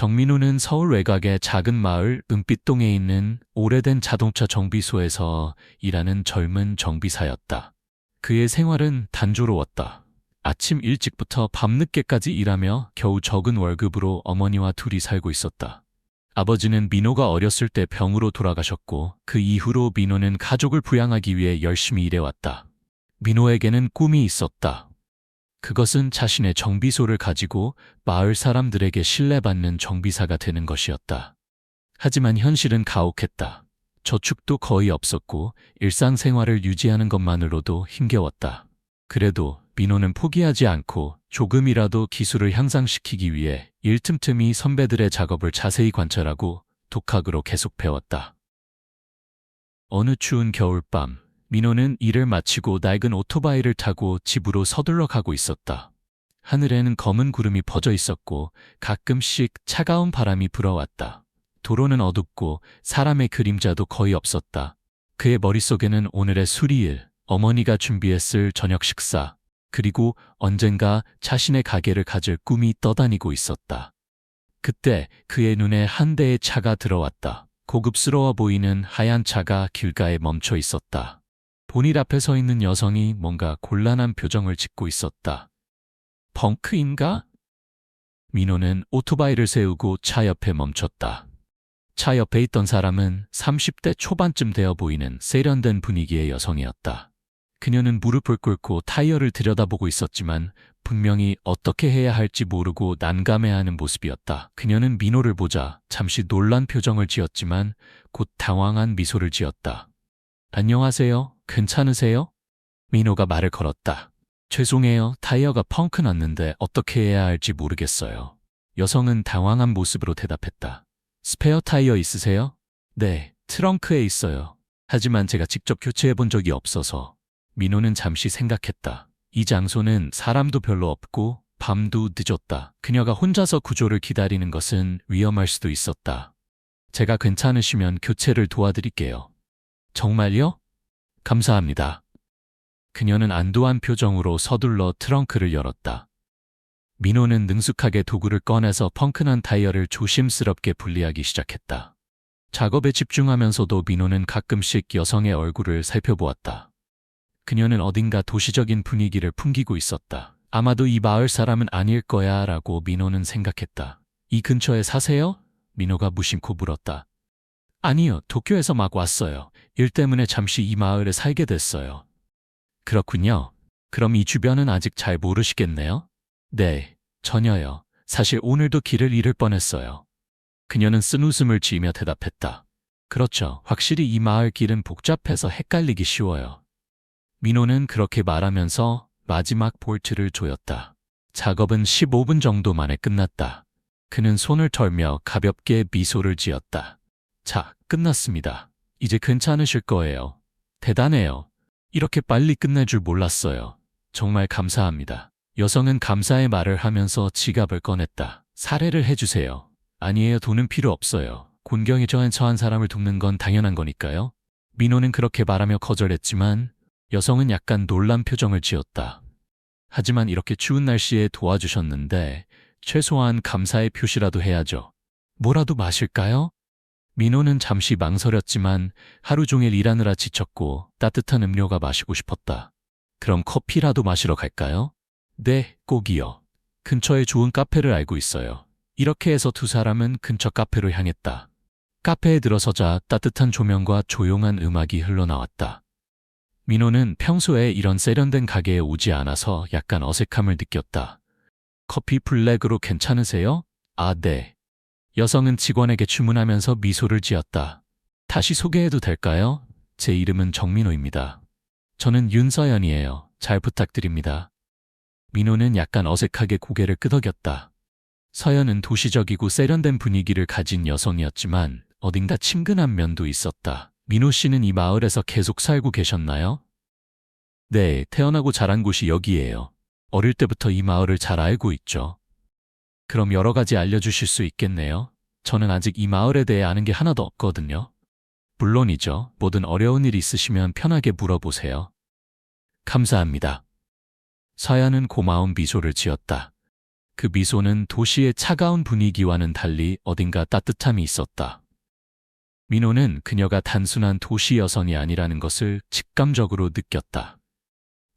정민호는 서울 외곽의 작은 마을 은빛동에 있는 오래된 자동차 정비소에서 일하는 젊은 정비사였다. 그의 생활은 단조로웠다. 아침 일찍부터 밤늦게까지 일하며 겨우 적은 월급으로 어머니와 둘이 살고 있었다. 아버지는 민호가 어렸을 때 병으로 돌아가셨고 그 이후로 민호는 가족을 부양하기 위해 열심히 일해왔다. 민호에게는 꿈이 있었다. 그것은 자신의 정비소를 가지고 마을 사람들에게 신뢰받는 정비사가 되는 것이었다. 하지만 현실은 가혹했다. 저축도 거의 없었고 일상생활을 유지하는 것만으로도 힘겨웠다. 그래도 민호는 포기하지 않고 조금이라도 기술을 향상시키기 위해 일 틈틈이 선배들의 작업을 자세히 관찰하고 독학으로 계속 배웠다. 어느 추운 겨울밤, 민호는 일을 마치고 낡은 오토바이를 타고 집으로 서둘러 가고 있었다. 하늘에는 검은 구름이 퍼져 있었고 가끔씩 차가운 바람이 불어왔다. 도로는 어둡고 사람의 그림자도 거의 없었다. 그의 머릿속에는 오늘의 수리일, 어머니가 준비했을 저녁 식사, 그리고 언젠가 자신의 가게를 가질 꿈이 떠다니고 있었다. 그때 그의 눈에 한 대의 차가 들어왔다. 고급스러워 보이는 하얀 차가 길가에 멈춰 있었다. 본일 앞에 서 있는 여성이 뭔가 곤란한 표정을 짓고 있었다. 벙크인가? 민호는 오토바이를 세우고 차 옆에 멈췄다. 차 옆에 있던 사람은 30대 초반쯤 되어 보이는 세련된 분위기의 여성이었다. 그녀는 무릎을 꿇고 타이어를 들여다보고 있었지만 분명히 어떻게 해야 할지 모르고 난감해하는 모습이었다. 그녀는 민호를 보자 잠시 놀란 표정을 지었지만 곧 당황한 미소를 지었다. 안녕하세요. 괜찮으세요? 민호가 말을 걸었다. 죄송해요. 타이어가 펑크 났는데 어떻게 해야 할지 모르겠어요. 여성은 당황한 모습으로 대답했다. 스페어 타이어 있으세요? 네, 트렁크에 있어요. 하지만 제가 직접 교체해 본 적이 없어서 민호는 잠시 생각했다. 이 장소는 사람도 별로 없고 밤도 늦었다. 그녀가 혼자서 구조를 기다리는 것은 위험할 수도 있었다. 제가 괜찮으시면 교체를 도와드릴게요. 정말요? 감사합니다. 그녀는 안도한 표정으로 서둘러 트렁크를 열었다. 민호는 능숙하게 도구를 꺼내서 펑크난 타이어를 조심스럽게 분리하기 시작했다. 작업에 집중하면서도 민호는 가끔씩 여성의 얼굴을 살펴보았다. 그녀는 어딘가 도시적인 분위기를 풍기고 있었다. 아마도 이 마을 사람은 아닐 거야 라고 민호는 생각했다. 이 근처에 사세요? 민호가 무심코 물었다. 아니요, 도쿄에서 막 왔어요. 일 때문에 잠시 이 마을에 살게 됐어요. 그렇군요. 그럼 이 주변은 아직 잘 모르시겠네요? 네, 전혀요. 사실 오늘도 길을 잃을 뻔했어요. 그녀는 쓴 웃음을 지으며 대답했다. 그렇죠. 확실히 이 마을 길은 복잡해서 헷갈리기 쉬워요. 민호는 그렇게 말하면서 마지막 볼트를 조였다. 작업은 15분 정도 만에 끝났다. 그는 손을 털며 가볍게 미소를 지었다. 자, 끝났습니다. 이제 괜찮으실 거예요. 대단해요. 이렇게 빨리 끝낼 줄 몰랐어요. 정말 감사합니다. 여성은 감사의 말을 하면서 지갑을 꺼냈다. 사례를 해주세요. 아니에요. 돈은 필요 없어요. 곤경에 처한 처한 사람을 돕는 건 당연한 거니까요. 민호는 그렇게 말하며 거절했지만 여성은 약간 놀란 표정을 지었다. 하지만 이렇게 추운 날씨에 도와주셨는데 최소한 감사의 표시라도 해야죠. 뭐라도 마실까요? 민호는 잠시 망설였지만 하루 종일 일하느라 지쳤고 따뜻한 음료가 마시고 싶었다. 그럼 커피라도 마시러 갈까요? 네, 꼭이요. 근처에 좋은 카페를 알고 있어요. 이렇게 해서 두 사람은 근처 카페로 향했다. 카페에 들어서자 따뜻한 조명과 조용한 음악이 흘러나왔다. 민호는 평소에 이런 세련된 가게에 오지 않아서 약간 어색함을 느꼈다. 커피 블랙으로 괜찮으세요? 아, 네. 여성은 직원에게 주문하면서 미소를 지었다. 다시 소개해도 될까요? 제 이름은 정민호입니다. 저는 윤서연이에요. 잘 부탁드립니다. 민호는 약간 어색하게 고개를 끄덕였다. 서연은 도시적이고 세련된 분위기를 가진 여성이었지만 어딘가 친근한 면도 있었다. 민호 씨는 이 마을에서 계속 살고 계셨나요? 네, 태어나고 자란 곳이 여기예요. 어릴 때부터 이 마을을 잘 알고 있죠. 그럼 여러 가지 알려주실 수 있겠네요. 저는 아직 이 마을에 대해 아는 게 하나도 없거든요. 물론이죠. 뭐든 어려운 일 있으시면 편하게 물어보세요. 감사합니다. 서연은 고마운 미소를 지었다. 그 미소는 도시의 차가운 분위기와는 달리 어딘가 따뜻함이 있었다. 민호는 그녀가 단순한 도시 여성이 아니라는 것을 직감적으로 느꼈다.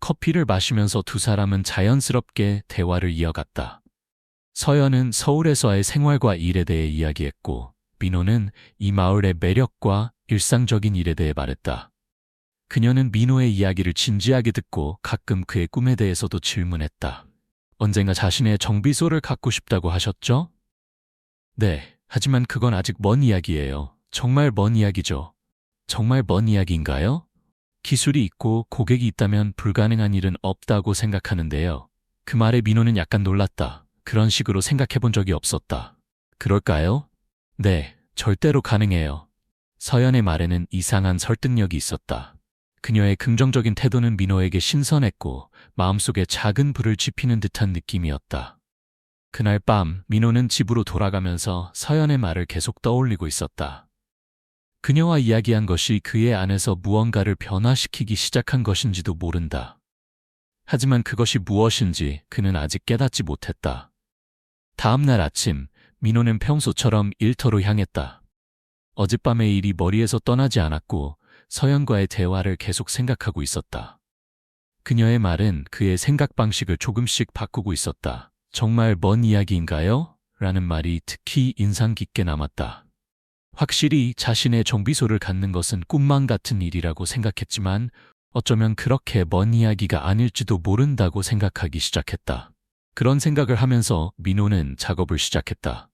커피를 마시면서 두 사람은 자연스럽게 대화를 이어갔다. 서연은 서울에서의 생활과 일에 대해 이야기했고, 민호는 이 마을의 매력과 일상적인 일에 대해 말했다. 그녀는 민호의 이야기를 진지하게 듣고 가끔 그의 꿈에 대해서도 질문했다. 언젠가 자신의 정비소를 갖고 싶다고 하셨죠? 네, 하지만 그건 아직 먼 이야기예요. 정말 먼 이야기죠. 정말 먼 이야기인가요? 기술이 있고 고객이 있다면 불가능한 일은 없다고 생각하는데요. 그 말에 민호는 약간 놀랐다. 그런 식으로 생각해 본 적이 없었다. 그럴까요? 네, 절대로 가능해요. 서연의 말에는 이상한 설득력이 있었다. 그녀의 긍정적인 태도는 민호에게 신선했고 마음속에 작은 불을 지피는 듯한 느낌이었다. 그날 밤 민호는 집으로 돌아가면서 서연의 말을 계속 떠올리고 있었다. 그녀와 이야기한 것이 그의 안에서 무언가를 변화시키기 시작한 것인지도 모른다. 하지만 그것이 무엇인지 그는 아직 깨닫지 못했다. 다음 날 아침, 민호는 평소처럼 일터로 향했다. 어젯밤의 일이 머리에서 떠나지 않았고 서연과의 대화를 계속 생각하고 있었다. 그녀의 말은 그의 생각 방식을 조금씩 바꾸고 있었다. 정말 먼 이야기인가요? 라는 말이 특히 인상 깊게 남았다. 확실히 자신의 정비소를 갖는 것은 꿈만 같은 일이라고 생각했지만 어쩌면 그렇게 먼 이야기가 아닐지도 모른다고 생각하기 시작했다. 그런 생각을 하면서 민호는 작업을 시작했다.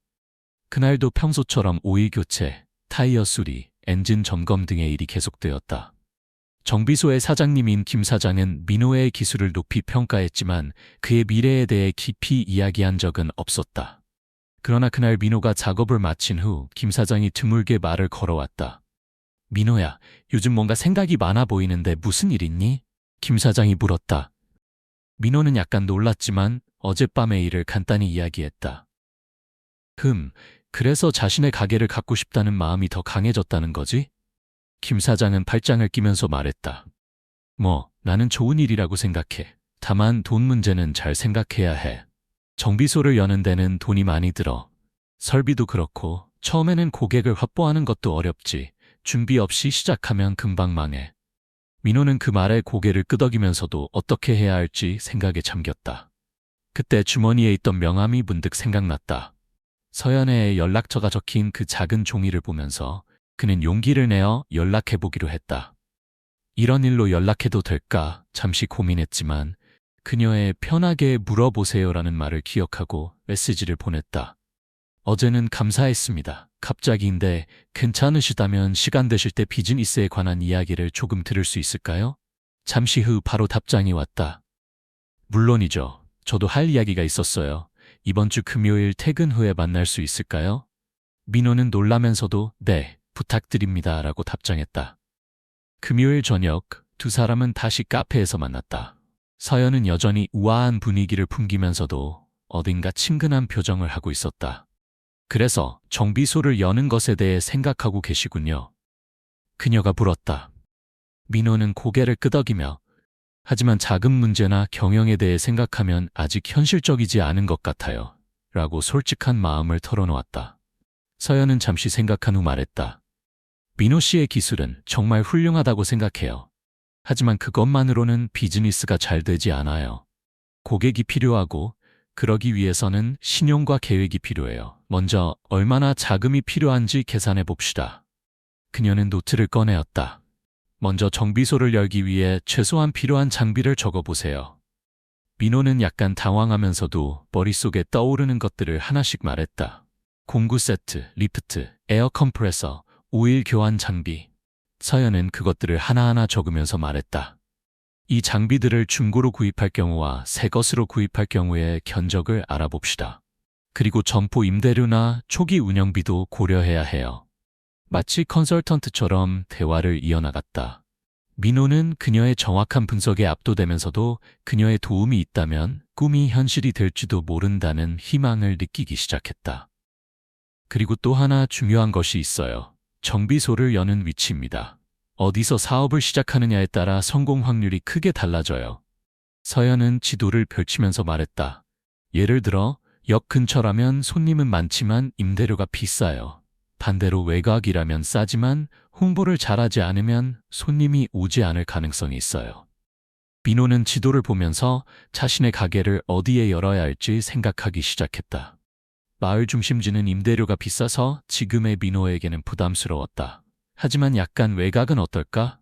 그날도 평소처럼 오일 교체, 타이어 수리, 엔진 점검 등의 일이 계속되었다. 정비소의 사장님인 김 사장은 민호의 기술을 높이 평가했지만 그의 미래에 대해 깊이 이야기한 적은 없었다. 그러나 그날 민호가 작업을 마친 후 김 사장이 드물게 말을 걸어왔다. 민호야, 요즘 뭔가 생각이 많아 보이는데 무슨 일 있니? 김 사장이 물었다. 민호는 약간 놀랐지만 어젯밤의 일을 간단히 이야기했다. 흠, 그래서 자신의 가게를 갖고 싶다는 마음이 더 강해졌다는 거지? 김 사장은 발장을 끼면서 말했다. 뭐, 나는 좋은 일이라고 생각해. 다만 돈 문제는 잘 생각해야 해. 정비소를 여는 데는 돈이 많이 들어. 설비도 그렇고, 처음에는 고객을 확보하는 것도 어렵지. 준비 없이 시작하면 금방 망해. 민호는 그 말에 고개를 끄덕이면서도 어떻게 해야 할지 생각에 잠겼다. 그때 주머니에 있던 명함이 문득 생각났다. 서연의 연락처가 적힌 그 작은 종이를 보면서 그는 용기를 내어 연락해보기로 했다. 이런 일로 연락해도 될까 잠시 고민했지만 그녀의 편하게 물어보세요라는 말을 기억하고 메시지를 보냈다. 어제는 감사했습니다. 갑자기인데 괜찮으시다면 시간 되실 때 비즈니스에 관한 이야기를 조금 들을 수 있을까요? 잠시 후 바로 답장이 왔다. 물론이죠. 저도 할 이야기가 있었어요. 이번 주 금요일 퇴근 후에 만날 수 있을까요? 민호는 놀라면서도 네, 부탁드립니다. 라고 답장했다. 금요일 저녁 두 사람은 다시 카페에서 만났다. 서연은 여전히 우아한 분위기를 풍기면서도 어딘가 친근한 표정을 하고 있었다. 그래서 정비소를 여는 것에 대해 생각하고 계시군요. 그녀가 물었다. 민호는 고개를 끄덕이며 하지만 자금 문제나 경영에 대해 생각하면 아직 현실적이지 않은 것 같아요. 라고 솔직한 마음을 털어놓았다. 서연은 잠시 생각한 후 말했다. 민호 씨의 기술은 정말 훌륭하다고 생각해요. 하지만 그것만으로는 비즈니스가 잘 되지 않아요. 고객이 필요하고 그러기 위해서는 신용과 계획이 필요해요. 먼저 얼마나 자금이 필요한지 계산해 봅시다. 그녀는 노트를 꺼내었다. 먼저 정비소를 열기 위해 최소한 필요한 장비를 적어보세요. 민호는 약간 당황하면서도 머릿속에 떠오르는 것들을 하나씩 말했다. 공구 세트, 리프트, 에어 컴프레서, 오일 교환 장비. 서연은 그것들을 하나하나 적으면서 말했다. 이 장비들을 중고로 구입할 경우와 새 것으로 구입할 경우의 견적을 알아봅시다. 그리고 점포 임대료나 초기 운영비도 고려해야 해요. 마치 컨설턴트처럼 대화를 이어나갔다. 민호는 그녀의 정확한 분석에 압도되면서도 그녀의 도움이 있다면 꿈이 현실이 될지도 모른다는 희망을 느끼기 시작했다. 그리고 또 하나 중요한 것이 있어요. 정비소를 여는 위치입니다. 어디서 사업을 시작하느냐에 따라 성공 확률이 크게 달라져요. 서연은 지도를 펼치면서 말했다. 예를 들어 역 근처라면 손님은 많지만 임대료가 비싸요. 반대로 외곽이라면 싸지만 홍보를 잘하지 않으면 손님이 오지 않을 가능성이 있어요. 민호는 지도를 보면서 자신의 가게를 어디에 열어야 할지 생각하기 시작했다. 마을 중심지는 임대료가 비싸서 지금의 민호에게는 부담스러웠다. 하지만 약간 외곽은 어떨까?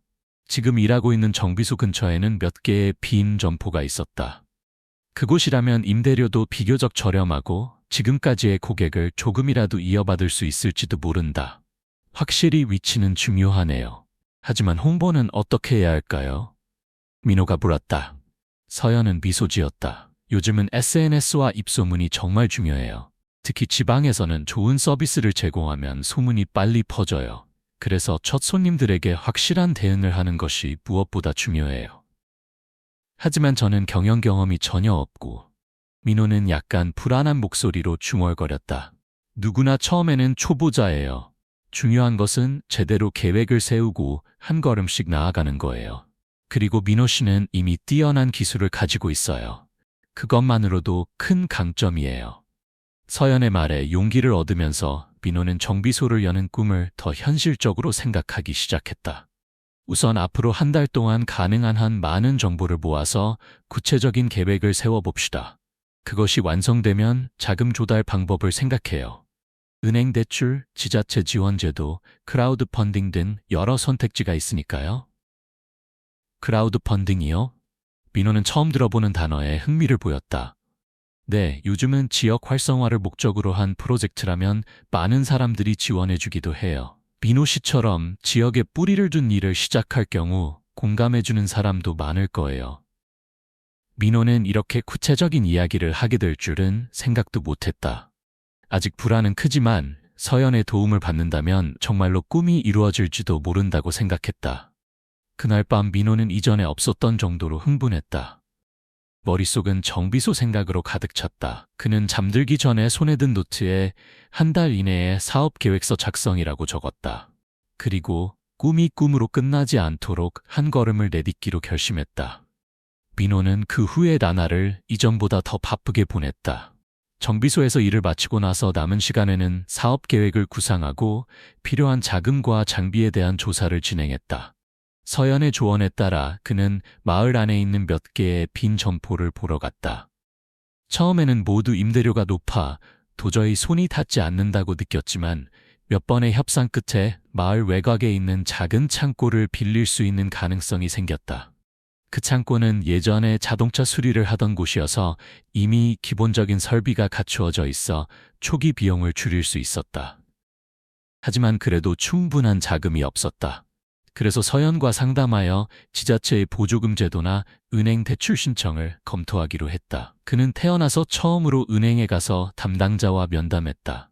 지금 일하고 있는 정비소 근처에는 몇 개의 빈 점포가 있었다. 그곳이라면 임대료도 비교적 저렴하고 지금까지의 고객을 조금이라도 이어받을 수 있을지도 모른다. 확실히 위치는 중요하네요. 하지만 홍보는 어떻게 해야 할까요? 민호가 물었다. 서연은 미소 지었다. 요즘은 SNS와 입소문이 정말 중요해요. 특히 지방에서는 좋은 서비스를 제공하면 소문이 빨리 퍼져요. 그래서 첫 손님들에게 확실한 대응을 하는 것이 무엇보다 중요해요. 하지만 저는 경영 경험이 전혀 없고 민호는 약간 불안한 목소리로 중얼거렸다. 누구나 처음에는 초보자예요. 중요한 것은 제대로 계획을 세우고 한 걸음씩 나아가는 거예요. 그리고 민호 씨는 이미 뛰어난 기술을 가지고 있어요. 그것만으로도 큰 강점이에요. 서연의 말에 용기를 얻으면서 민호는 정비소를 여는 꿈을 더 현실적으로 생각하기 시작했다. 우선 앞으로 한 달 동안 가능한 한 많은 정보를 모아서 구체적인 계획을 세워봅시다. 그것이 완성되면 자금 조달 방법을 생각해요. 은행 대출, 지자체 지원 제도, 크라우드 펀딩 등 여러 선택지가 있으니까요. 크라우드 펀딩이요? 민호는 처음 들어보는 단어에 흥미를 보였다. 네, 요즘은 지역 활성화를 목적으로 한 프로젝트라면 많은 사람들이 지원해주기도 해요. 민호 씨처럼 지역에 뿌리를 둔 일을 시작할 경우 공감해주는 사람도 많을 거예요. 민호는 이렇게 구체적인 이야기를 하게 될 줄은 생각도 못했다. 아직 불안은 크지만 서연의 도움을 받는다면 정말로 꿈이 이루어질지도 모른다고 생각했다. 그날 밤 민호는 이전에 없었던 정도로 흥분했다. 머릿속은 정비소 생각으로 가득 찼다. 그는 잠들기 전에 손에 든 노트에 한 달 이내에 사업 계획서 작성이라고 적었다. 그리고 꿈이 꿈으로 끝나지 않도록 한 걸음을 내딛기로 결심했다. 민호는 그 후의 나날을 이전보다 더 바쁘게 보냈다. 정비소에서 일을 마치고 나서 남은 시간에는 사업 계획을 구상하고 필요한 자금과 장비에 대한 조사를 진행했다. 서연의 조언에 따라 그는 마을 안에 있는 몇 개의 빈 점포를 보러 갔다. 처음에는 모두 임대료가 높아 도저히 손이 닿지 않는다고 느꼈지만 몇 번의 협상 끝에 마을 외곽에 있는 작은 창고를 빌릴 수 있는 가능성이 생겼다. 그 창고는 예전에 자동차 수리를 하던 곳이어서 이미 기본적인 설비가 갖추어져 있어 초기 비용을 줄일 수 있었다. 하지만 그래도 충분한 자금이 없었다. 그래서 서연과 상담하여 지자체의 보조금 제도나 은행 대출 신청을 검토하기로 했다. 그는 태어나서 처음으로 은행에 가서 담당자와 면담했다.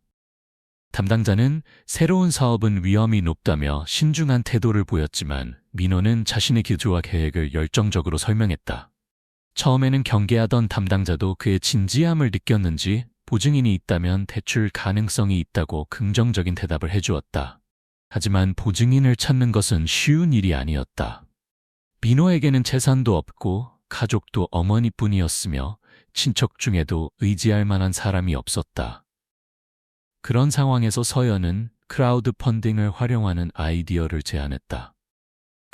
담당자는 새로운 사업은 위험이 높다며 신중한 태도를 보였지만 민호는 자신의 기조와 계획을 열정적으로 설명했다. 처음에는 경계하던 담당자도 그의 진지함을 느꼈는지 보증인이 있다면 대출 가능성이 있다고 긍정적인 대답을 해주었다. 하지만 보증인을 찾는 것은 쉬운 일이 아니었다. 민호에게는 재산도 없고 가족도 어머니뿐이었으며 친척 중에도 의지할 만한 사람이 없었다. 그런 상황에서 서연은 크라우드 펀딩을 활용하는 아이디어를 제안했다.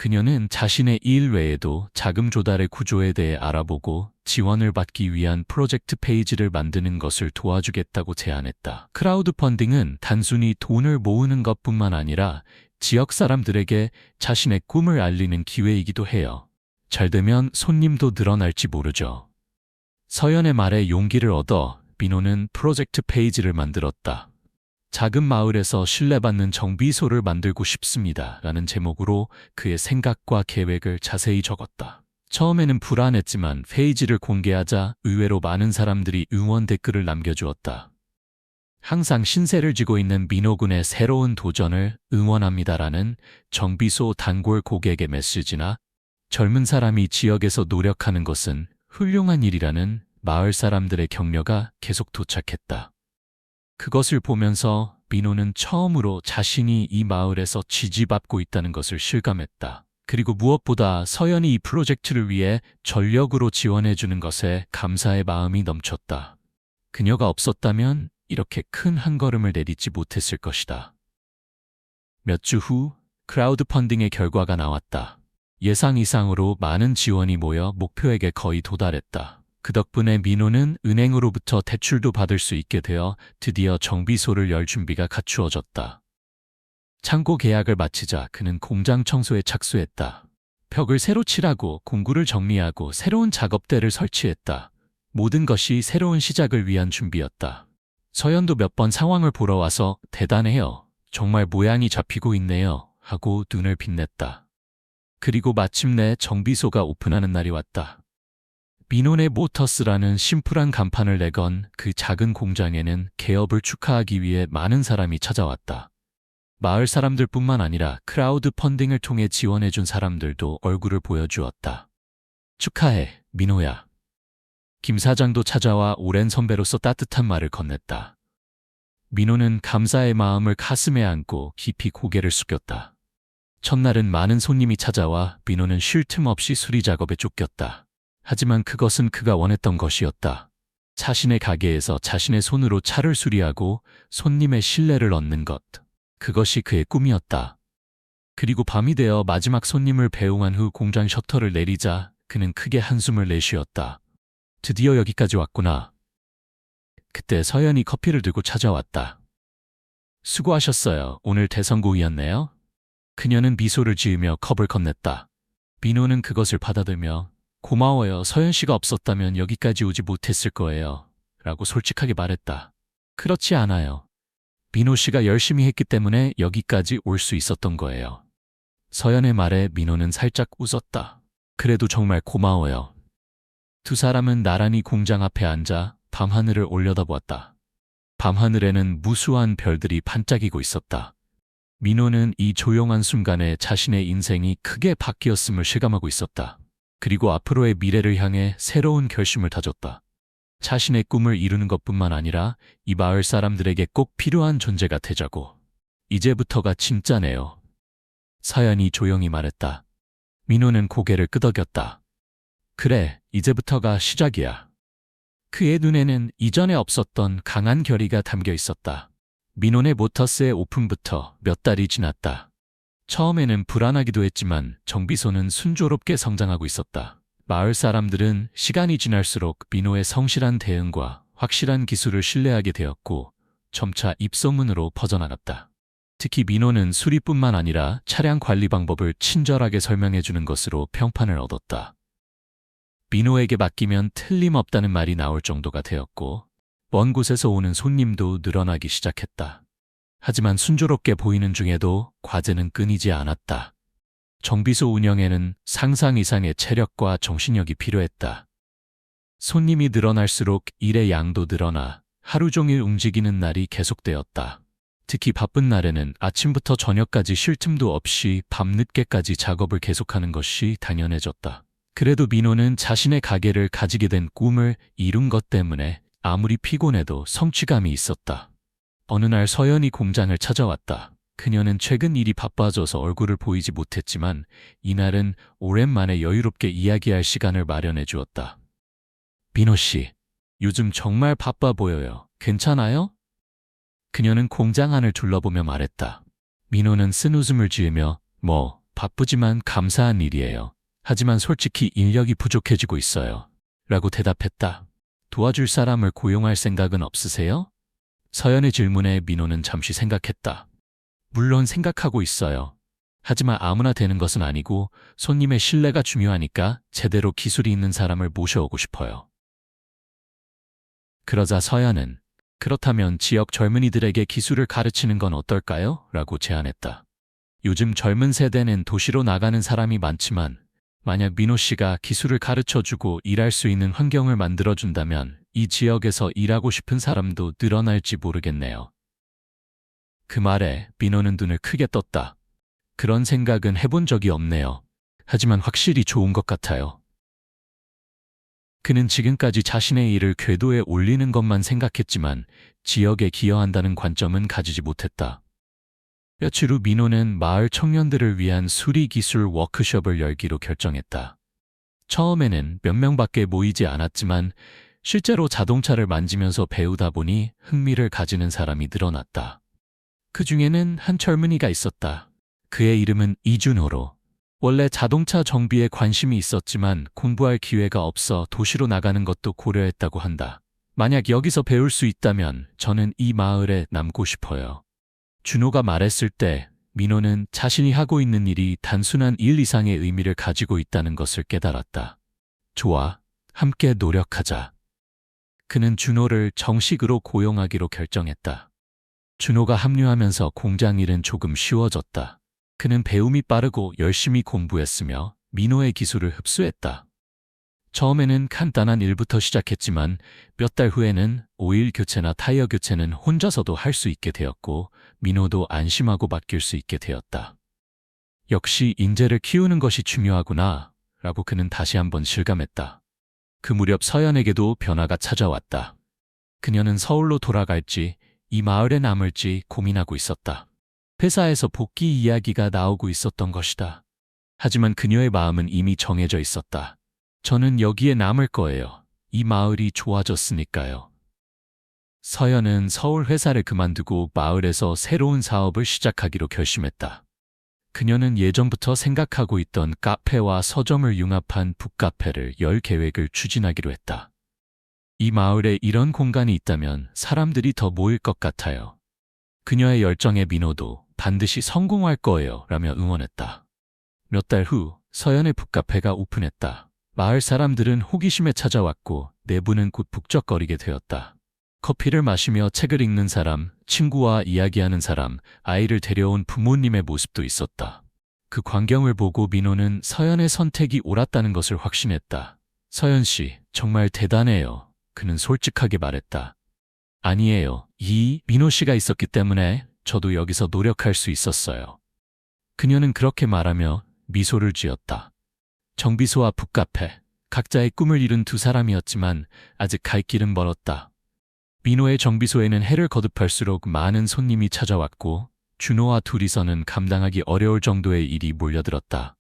그녀는 자신의 일 외에도 자금 조달의 구조에 대해 알아보고 지원을 받기 위한 프로젝트 페이지를 만드는 것을 도와주겠다고 제안했다. 크라우드 펀딩은 단순히 돈을 모으는 것뿐만 아니라 지역 사람들에게 자신의 꿈을 알리는 기회이기도 해요. 잘 되면 손님도 늘어날지 모르죠. 서연의 말에 용기를 얻어 민호는 프로젝트 페이지를 만들었다. 작은 마을에서 신뢰받는 정비소를 만들고 싶습니다. 라는 제목으로 그의 생각과 계획을 자세히 적었다. 처음에는 불안했지만 페이지를 공개하자 의외로 많은 사람들이 응원 댓글을 남겨주었다. 항상 신세를 지고 있는 민호군의 새로운 도전을 응원합니다라는 정비소 단골 고객의 메시지나 젊은 사람이 지역에서 노력하는 것은 훌륭한 일이라는 마을 사람들의 격려가 계속 도착했다. 그것을 보면서 민호는 처음으로 자신이 이 마을에서 지지받고 있다는 것을 실감했다. 그리고 무엇보다 서연이 이 프로젝트를 위해 전력으로 지원해주는 것에 감사의 마음이 넘쳤다. 그녀가 없었다면 이렇게 큰 한 걸음을 내딛지 못했을 것이다. 몇 주 후 크라우드 펀딩의 결과가 나왔다. 예상 이상으로 많은 지원이 모여 목표에게 거의 도달했다. 그 덕분에 민호는 은행으로부터 대출도 받을 수 있게 되어 드디어 정비소를 열 준비가 갖추어졌다. 창고 계약을 마치자 그는 공장 청소에 착수했다. 벽을 새로 칠하고 공구를 정리하고 새로운 작업대를 설치했다. 모든 것이 새로운 시작을 위한 준비였다. 서연도 몇 번 상황을 보러 와서 대단해요. 정말 모양이 잡히고 있네요. 하고 눈을 빛냈다. 그리고 마침내 정비소가 오픈하는 날이 왔다. 미노네 모터스라는 심플한 간판을 내건 그 작은 공장에는 개업을 축하하기 위해 많은 사람이 찾아왔다. 마을 사람들뿐만 아니라 크라우드 펀딩을 통해 지원해준 사람들도 얼굴을 보여주었다. 축하해, 민호야. 김 사장도 찾아와 오랜 선배로서 따뜻한 말을 건넸다. 민호는 감사의 마음을 가슴에 안고 깊이 고개를 숙였다. 첫날은 많은 손님이 찾아와 민호는 쉴 틈 없이 수리 작업에 쫓겼다. 하지만 그것은 그가 원했던 것이었다. 자신의 가게에서 자신의 손으로 차를 수리하고 손님의 신뢰를 얻는 것. 그것이 그의 꿈이었다. 그리고 밤이 되어 마지막 손님을 배웅한 후 공장 셔터를 내리자 그는 크게 한숨을 내쉬었다. 드디어 여기까지 왔구나. 그때 서연이 커피를 들고 찾아왔다. 수고하셨어요. 오늘 대성공이었네요. 그녀는 미소를 지으며 컵을 건넸다. 민호는 그것을 받아들며 고마워요. 서연 씨가 없었다면 여기까지 오지 못했을 거예요. 라고 솔직하게 말했다. 그렇지 않아요. 민호 씨가 열심히 했기 때문에 여기까지 올 수 있었던 거예요. 서연의 말에 민호는 살짝 웃었다. 그래도 정말 고마워요. 두 사람은 나란히 공장 앞에 앉아 밤하늘을 올려다보았다. 밤하늘에는 무수한 별들이 반짝이고 있었다. 민호는 이 조용한 순간에 자신의 인생이 크게 바뀌었음을 실감하고 있었다. 그리고 앞으로의 미래를 향해 새로운 결심을 다졌다. 자신의 꿈을 이루는 것뿐만 아니라 이 마을 사람들에게 꼭 필요한 존재가 되자고. 이제부터가 진짜네요. 서연이 조용히 말했다. 민호는 고개를 끄덕였다. 그래, 이제부터가 시작이야. 그의 눈에는 이전에 없었던 강한 결의가 담겨 있었다. 민원의 모터스의 오픈부터 몇 달이 지났다. 처음에는 불안하기도 했지만 정비소는 순조롭게 성장하고 있었다. 마을 사람들은 시간이 지날수록 민호의 성실한 대응과 확실한 기술을 신뢰하게 되었고 점차 입소문으로 퍼져나갔다. 특히 민호는 수리뿐만 아니라 차량 관리 방법을 친절하게 설명해 주는 것으로 평판을 얻었다. 민호에게 맡기면 틀림없다는 말이 나올 정도가 되었고 먼 곳에서 오는 손님도 늘어나기 시작했다. 하지만 순조롭게 보이는 중에도 과제는 끊이지 않았다. 정비소 운영에는 상상 이상의 체력과 정신력이 필요했다. 손님이 늘어날수록 일의 양도 늘어나 하루 종일 움직이는 날이 계속되었다. 특히 바쁜 날에는 아침부터 저녁까지 쉴 틈도 없이 밤늦게까지 작업을 계속하는 것이 당연해졌다. 그래도 민호는 자신의 가게를 가지게 된 꿈을 이룬 것 때문에 아무리 피곤해도 성취감이 있었다. 어느 날 서연이 공장을 찾아왔다. 그녀는 최근 일이 바빠져서 얼굴을 보이지 못했지만 이날은 오랜만에 여유롭게 이야기할 시간을 마련해 주었다. 민호 씨, 요즘 정말 바빠 보여요. 괜찮아요? 그녀는 공장 안을 둘러보며 말했다. 민호는 쓴 웃음을 지으며 뭐 바쁘지만 감사한 일이에요. 하지만 솔직히 인력이 부족해지고 있어요. 라고 대답했다. 도와줄 사람을 고용할 생각은 없으세요? 서연의 질문에 민호는 잠시 생각했다. 물론 생각하고 있어요. 하지만 아무나 되는 것은 아니고 손님의 신뢰가 중요하니까 제대로 기술이 있는 사람을 모셔오고 싶어요. 그러자 서연은 그렇다면 지역 젊은이들에게 기술을 가르치는 건 어떨까요? 라고 제안했다. 요즘 젊은 세대는 도시로 나가는 사람이 많지만 만약 민호 씨가 기술을 가르쳐 주고 일할 수 있는 환경을 만들어 준다면 이 지역에서 일하고 싶은 사람도 늘어날지 모르겠네요. 그 말에 민호는 눈을 크게 떴다. 그런 생각은 해본 적이 없네요. 하지만 확실히 좋은 것 같아요. 그는 지금까지 자신의 일을 궤도에 올리는 것만 생각했지만 지역에 기여한다는 관점은 가지지 못했다. 며칠 후 민호는 마을 청년들을 위한 수리 기술 워크숍을 열기로 결정했다. 처음에는 몇 명밖에 모이지 않았지만 실제로 자동차를 만지면서 배우다 보니 흥미를 가지는 사람이 늘어났다. 그 중에는 한 젊은이가 있었다. 그의 이름은 이준호로. 원래 자동차 정비에 관심이 있었지만 공부할 기회가 없어 도시로 나가는 것도 고려했다고 한다. 만약 여기서 배울 수 있다면 저는 이 마을에 남고 싶어요. 준호가 말했을 때 민호는 자신이 하고 있는 일이 단순한 일 이상의 의미를 가지고 있다는 것을 깨달았다. 좋아, 함께 노력하자. 그는 준호를 정식으로 고용하기로 결정했다. 준호가 합류하면서 공장 일은 조금 쉬워졌다. 그는 배움이 빠르고 열심히 공부했으며 민호의 기술을 흡수했다. 처음에는 간단한 일부터 시작했지만 몇 달 후에는 오일 교체나 타이어 교체는 혼자서도 할 수 있게 되었고 민호도 안심하고 맡길 수 있게 되었다. 역시 인재를 키우는 것이 중요하구나 라고 그는 다시 한번 실감했다. 그 무렵 서연에게도 변화가 찾아왔다. 그녀는 서울로 돌아갈지 이 마을에 남을지 고민하고 있었다. 회사에서 복귀 이야기가 나오고 있었던 것이다. 하지만 그녀의 마음은 이미 정해져 있었다. 저는 여기에 남을 거예요. 이 마을이 좋아졌으니까요. 서연은 서울 회사를 그만두고 마을에서 새로운 사업을 시작하기로 결심했다. 그녀는 예전부터 생각하고 있던 카페와 서점을 융합한 북카페를 열 계획을 추진하기로 했다. 이 마을에 이런 공간이 있다면 사람들이 더 모일 것 같아요. 그녀의 열정에 민호도 반드시 성공할 거예요 라며 응원했다. 몇 달 후 서연의 북카페가 오픈했다. 마을 사람들은 호기심에 찾아왔고 내부는 곧 북적거리게 되었다. 커피를 마시며 책을 읽는 사람, 친구와 이야기하는 사람, 아이를 데려온 부모님의 모습도 있었다. 그 광경을 보고 민호는 서연의 선택이 옳았다는 것을 확신했다. 서연 씨, 정말 대단해요. 그는 솔직하게 말했다. 아니에요. 이 민호 씨가 있었기 때문에 저도 여기서 노력할 수 있었어요. 그녀는 그렇게 말하며 미소를 지었다. 정비소와 북카페, 각자의 꿈을 이룬 두 사람이었지만 아직 갈 길은 멀었다. 민호의 정비소에는 해를 거듭할수록 많은 손님이 찾아왔고 준호와 둘이서는 감당하기 어려울 정도의 일이 몰려들었다.